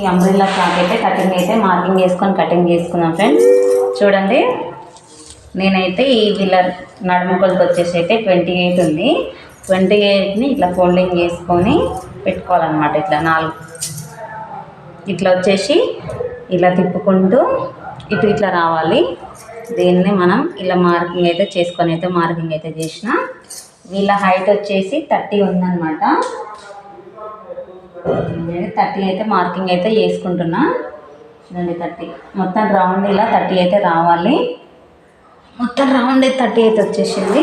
ఈ umbrella cloth అయితే cutting అయితే మార్కింగ్ చేసుకొని కటింగ్ చేసుకున్నాం ఫ్రెండ్స్ చూడండి. నేనైతే ఈ వీళ్ళ నడుము వచ్చేసి అయితే ట్వంటీ ఎయిట్ ఉంది. ట్వంటీ ఎయిట్ని ఇట్లా ఫోల్డింగ్ చేసుకొని పెట్టుకోవాలన్నమాట. ఇట్లా నాలుగు. ఇట్లా వచ్చేసి ఇలా తిప్పుకుంటూ ఇటు ఇట్లా రావాలి. దీన్ని మనం ఇలా మార్కింగ్ అయితే చేసుకొని అయితే మార్కింగ్ అయితే చేసిన. వీళ్ళ హైట్ వచ్చేసి థర్టీ ఉందన్నమాట. థర్టీ అయితే మార్కింగ్ అయితే వేసుకుంటున్నా. చూడండి థర్టీ. మొత్తం రౌండ్ ఇలా థర్టీ అయితే రావాలి. మొత్తం రౌండ్ అయితే థర్టీ అయితే వచ్చేసింది.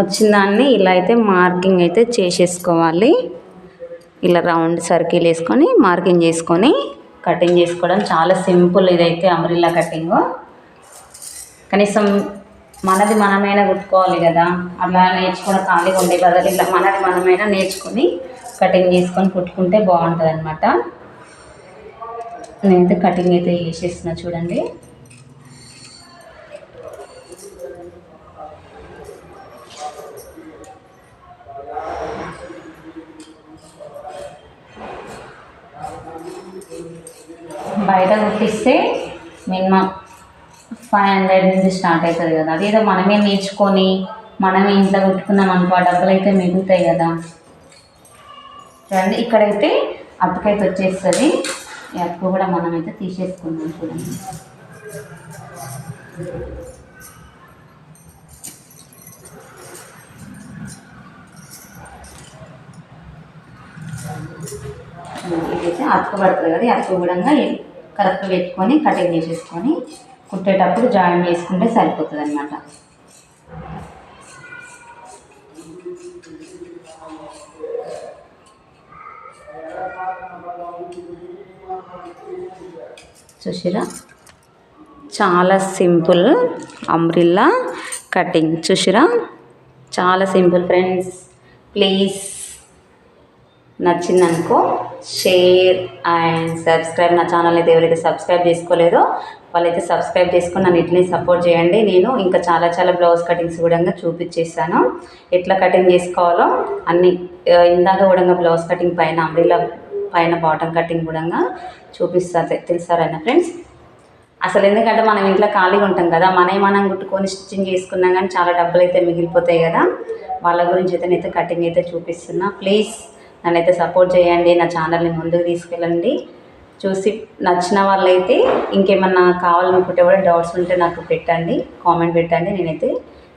వచ్చిన దాన్ని ఇలా అయితే మార్కింగ్ అయితే చేసేసుకోవాలి. ఇలా రౌండ్ సర్కిల్ వేసుకొని మార్కింగ్ చేసుకొని కటింగ్ చేసుకోవడం చాలా సింపుల్ ఇదైతే అమరిల్లా కటింగ్. కనీసం మనది మనమైనా కుట్టుకోవాలి కదా. అలా నేర్చుకుని ఖాళీగా ఉండే బదులు ఇలా మనది మనమైనా నేర్చుకొని కటింగ్ చేసుకొని కుట్టుకుంటే బాగుంటుంది అనమాట నేనైతే కటింగ్ అయితే చేసేస్తున్నా చూడండి. బయట కుట్టిస్తే మినిమం ఫైవ్ హండ్రెడ్ నుంచి స్టార్ట్ అవుతుంది కదా. అదేదో మనమే నేర్చుకొని మనమే ఇంట్లో కుట్టుకున్నాం అనుకో ఆ డబ్బులు అయితే మిగులుతాయి కదా. చూడండి ఇక్కడైతే అతుకైతే వచ్చేస్తుంది. ఈ అప్పు కూడా మనమైతే తీసేసుకుందాం చూడండి. ఇదైతే అతుకు పడుతుంది కదా ఈ అతుకు కూడా కరెక్ట్గా పెట్టుకొని కటింగ్ చేసేసుకొని కుట్టేటప్పుడు జాయిన్ చేసుకుంటే సరిపోతుంది అనమాట చూసిరా? చాలా సింపుల్ అంబ్రిల్లా కటింగ్. చూసిరా? చాలా సింపుల్ ఫ్రెండ్స్. ప్లీజ్ నచ్చిందనుకో షేర్ అండ్ సబ్స్క్రైబ్. నా ఛానల్ అయితే ఎవరైతే సబ్స్క్రైబ్ చేసుకోలేదో వాళ్ళైతే సబ్స్క్రైబ్ చేసుకుని నన్ను ఇట్లనే సపోర్ట్ చేయండి. నేను ఇంకా చాలా చాలా బ్లౌజ్ కటింగ్స్ కూడా చూపించేసాను ఎట్లా కటింగ్ చేసుకోవాలో అన్ని ఇందాక కూడా బ్లౌజ్ కటింగ్ పైన అంబ్రిల్లా పైన బాటమ్ కటింగ్ కూడా చూపిస్తా తెలుసారైనా ఫ్రెండ్స్? అసలు ఎందుకంటే మనం ఇంట్లో ఖాళీగా ఉంటాం కదా మనమే మనం కుట్టుకొని స్టిచ్చింగ్ చేసుకున్నాం కానీ చాలా డబ్బులు అయితే మిగిలిపోతాయి కదా. వాళ్ళ గురించి అయితే నేనైతే కటింగ్ అయితే చూపిస్తున్నా. ప్లీజ్ నన్నైతే సపోర్ట్ చేయండి నా ఛానల్ని ముందుకు తీసుకెళ్ళండి. చూసి నచ్చిన వాళ్ళైతే ఇంకేమన్నా కావాలనుకుంటే కూడా డౌట్స్ ఉంటే నాకు పెట్టండి కామెంట్ పెట్టండి. నేనైతే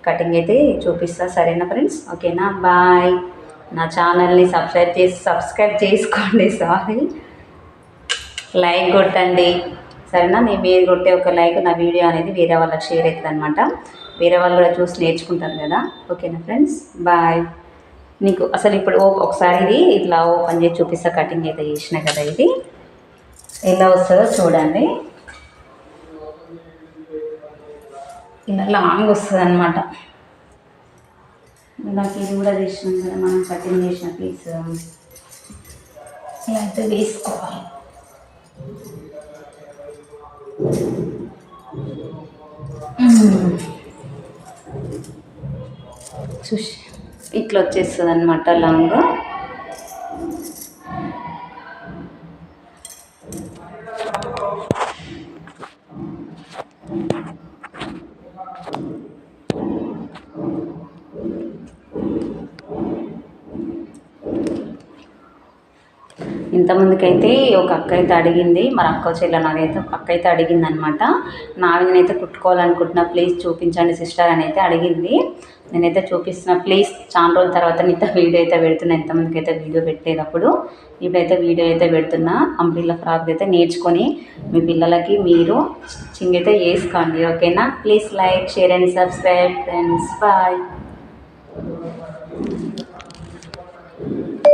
కటింగ్ అయితే చూపిస్తా. సరేనా ఫ్రెండ్స్? ఓకేనా? బాయ్. నా ఛానల్ని సబ్స్క్రైబ్ చేసి సబ్స్క్రైబ్ చేసుకోండి సారీ. లైక్ కొట్టండి. సరేనా? నేను మీరు కొట్టే ఒక లైక్ నా వీడియో అనేది వేరే వాళ్ళకి షేర్ అవుతుంది అనమాట వేరే వాళ్ళు కూడా చూసి నేర్చుకుంటారు కదా. ఓకేనా ఫ్రెండ్స్? బాయ్. నీకు అసలు ఇప్పుడు ఓ- ఒకసారి ఇది ఇట్లా ఓపెన్ చేసి చూపిస్తా కటింగ్ అయితే చేసిన కదా ఇది. ఎలా వస్తుందో చూడండి. ఇలా లాంగ్ వస్తుంది అనమాట నాకు ఇది కూడా చేసినాం కదా మనం కటింగ్ చేసిన పీస్ ఇలాంటి వేసుకోవాలి. చూసి. ఇట్లా వచ్చేస్తుంది అనమాట లాంగ్ ఇంతమందికైతే ఒక అక్క అయితే అడిగింది మరి అక్క చెల్లె నాదైతే ఒక అక్క అయితే అడిగింది అనమాట నావి నేనైతే కుట్టుకోవాలనుకుంటున్నా ప్లీజ్ చూపించండి సిస్టర్ అని అయితే అడిగింది. నేనైతే చూపిస్తున్నా ప్లీజ్ చాలా రోజుల తర్వాత నీతో వీడియో అయితే పెడుతున్నా ఎంతమందికి అయితే వీడియో పెట్టేటప్పుడు. ఇప్పుడైతే వీడియో అయితే పెడుతున్నా అంబ్రిల్లా ఫ్రాక్ అయితే నేర్చుకొని మీ పిల్లలకి మీరు స్టిచ్చింగ్ అయితే వేసుకోండి ఓకేనా? Please like share and subscribe friends bye.